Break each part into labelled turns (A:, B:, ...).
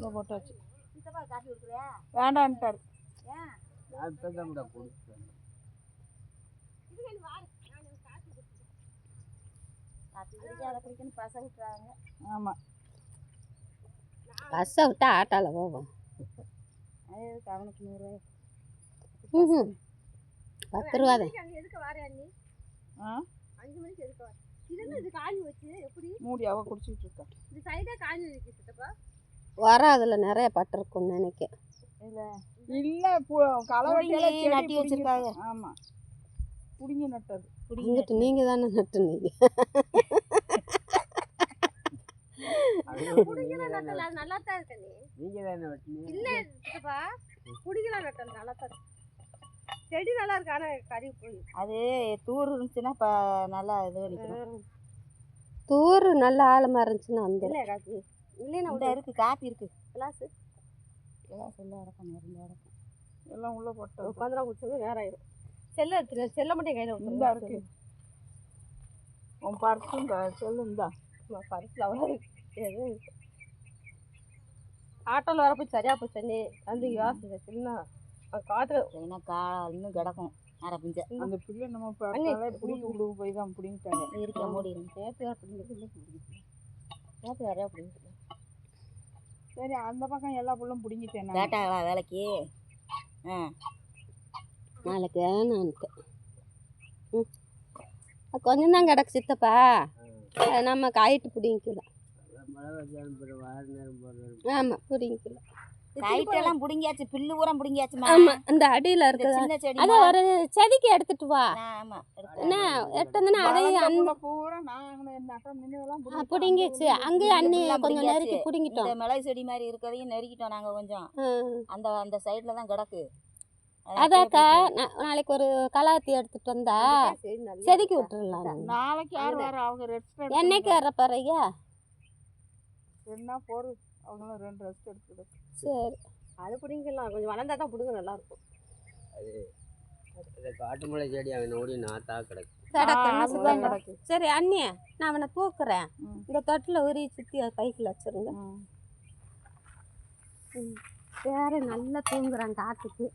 A: இதை போட்டாச்சு.
B: சித்தப்பா காஃபி கொடுக்குறியா?
A: வேண்டான்ட்டார். ஆமாம்
C: பஸ்ஸை விட்டா ஆட்டோவில் போவோம்
B: அவனுக்கு நூறுரூவா
C: ம்ஹும். பத்து ரூபா தான்.
D: எதுக்கு வாரே அண்ணி?
A: ஆ?
D: அஞ்சு மணிக்கு எதுக்கு வர? இது என்ன இது காஞ்சி வச்சு? எப்படி?
A: மூடி அவ குடிச்சிட்டு இருக்கா.
D: இது சைடா காஞ்சி இருக்கு சித்தப்பா.
C: வர அதில் நிறைய பட்டிருக்கும்னு நினைக்கிறேன்.
B: இல்லை. புடுங்கி நட்டி வச்சிருக்காங்க.
A: ஆமாம் புடுங்கி நட்டது.
C: இங்கிட்டு நீங்கள் தானே நட்டுனீங்க.
D: நல்லா தான் இருக்கு அண்ணி
E: நீங்க தானே
D: இல்ல புடிக்கலாம் நட்டல் நல்லா தான் இருக்கு. செடி நல்லா இருக்கு ஆனா கறி
B: அது தூர் இருந்துச்சுன்னா இப்போ நல்லா இது
C: தூர் நல்ல ஆழமாக இருந்துச்சுன்னா வந்துடும்
D: இல்ல காசு இல்லைன்னா
B: இந்த இருக்கு காப்பி இருக்கு.
D: கிளாஸ்
B: எல்லாம் சொல்ல அடக்கம் இருந்து அடக்கம்.
A: எல்லாம் உள்ளே போட்டது
D: உட்காந்துலாம் குடிச்சது நேரம் ஆயிரும் செல்ல எடுத்துரு செல்ல மட்டும் கையில
A: இந்தா
D: விட்டுருங்க
A: இருக்கு. உன் பர்ஸும் செல்லு இந்தா.
D: பரிசுல அவ்வளோ இருக்கு. ஏதோ இருக்கு ஆட்டோவில் வரப்போ சரியா போச்சு அண்ணி. வந்து யோசிச்சு சின்ன காற்று
B: ஏன்னா கா இன்னும் கிடக்கும். அரை பிஞ்ச.
A: அந்த பிள்ளை நம்ம பிடிக்க விடு போய் தான் பிடிங்கிட்டாங்க.
B: இருக்க மூடி
D: சேர்த்து பிடிக்கிறது
B: நேற்று வரையா பிடிங்க
A: சரி அந்த பக்கம் எல்லா புள்ளும் பிடிங்கிட்டேன்.
B: கேட்டாங்களா வேலைக்கு. ஆ.
C: நாளைக்கு வேணான்ட்டு ம். கொஞ்சம் தான் கிடக்கு சித்தப்பா. நம்ம காயிட்டு பிடிங்கிக்கலாம். ஆமாம் பிடிங்கிக்கலாம்.
B: கைட்டெல்லாம் பிடுங்கியாச்சு பில்லு பூரா பிடுங்கியாச்சுமா
C: ஆமாம் இந்த அடியில் இருக்குது.
B: சின்ன செடி
C: அதை ஒரு செடிக்கு எடுத்துட்டு வா.
B: ஆமா
C: என்ன எடுத்ததுன்னா அதையும் அந்த
A: பூரா
C: ஆ, பிடுங்கிச்சு அங்கேயும் அண்ணி கொஞ்சம்
B: பிடுங்கியாச்சு.
C: நெருக்கி பிடுங்கிட்டோம்.
B: இந்த மிளகு செடி மாதிரி இருக்கிறதையும் நெருக்கிட்டோம் நாங்க கொஞ்சம். அந்த அந்த சைடுல தான் கிடக்கு. அதை
C: அதாக்கா நாளைக்கு ஒரு கலாத்தி எடுத்துட்டு வந்தா செதுக்கி விட்டுறலாம்
A: நாளைக்கு யார் வர அவங்க
C: என்னைக்கு வர பாருங்க
A: என்ன போடு அவங்களும் ரெண்டு ரெஸ்ட் எடுத்துக்கிட்டு
C: சரி.
D: அது பிடிங்கலாம். கொஞ்சம் வளர்ந்தா தான் பிடுங்க நல்லா இருக்கும்
E: இந்த காட்டு மலை செடி அவன் ஓடி நாத்தா கிடக்கு.
A: கிடக்கு.
C: சரி அண்ணி நான் அவனை தூக்குறேன். இந்த தொட்டில் உரி சுற்றி பைக்கில் வச்சிருங்க.
A: ம்.
C: வேற நல்லா தூங்குறான் காட்டுக்கு.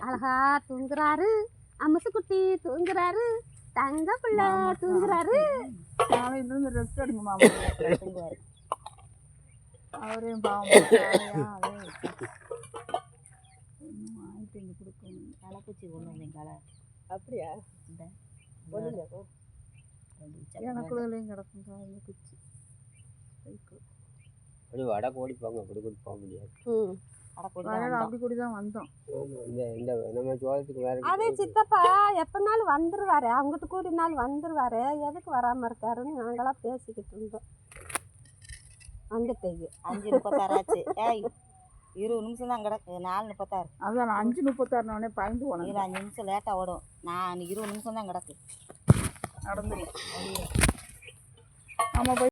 C: அழகா தூங்குறாரு. அம்சு குட்டி தூங்குறாரு. தங்க பிள்ளை தூங்குறாரு.
A: நாளையில இருந்து ரெஸ்ட் எடுங்க மாமா. அவரையும் பாவம் வாங்கிட்டு வந்து கொடுக்கணும்.
B: களைப்பூச்சி கொண்டு வந்தேன் களை
D: அப்படியா?
B: இந்த
A: எனக்குள்ளேயும் கிடக்கும் குச்சி
E: அப்படி வடை ஓடி போங்க அப்படி கூட போக முடியாது.
A: அப்படி கூடி தான் வந்தோம்.
E: இந்த இந்த நம்ம சோளத்துக்கு வேற
C: அதே சித்தப்பா எப்பனாலும் வந்துருவாரு. அவங்ககிட்ட கூடி நாள் வந்துருவாரு. எதுக்கு வராம இருக்காருன்னு நாங்களாம் பேசிக்கிட்டு இருந்தோம். வந்துட்டீங்க
B: அஞ்சு முப்பத்தாறு ஆச்சு ஏய் இருபது நிமிஷம் தான் கிடக்கு. நாலு முப்பத்தாறு.
A: அதான் நான் அஞ்சு முப்பத்தாறுனே பயந்து போனேன்.
B: இதில் அஞ்சு நிமிஷம் லேட்டாக ஓடும். நான் இருபது நிமிஷம் தான் கிடக்கு.
A: நடந்து நம்ம போய்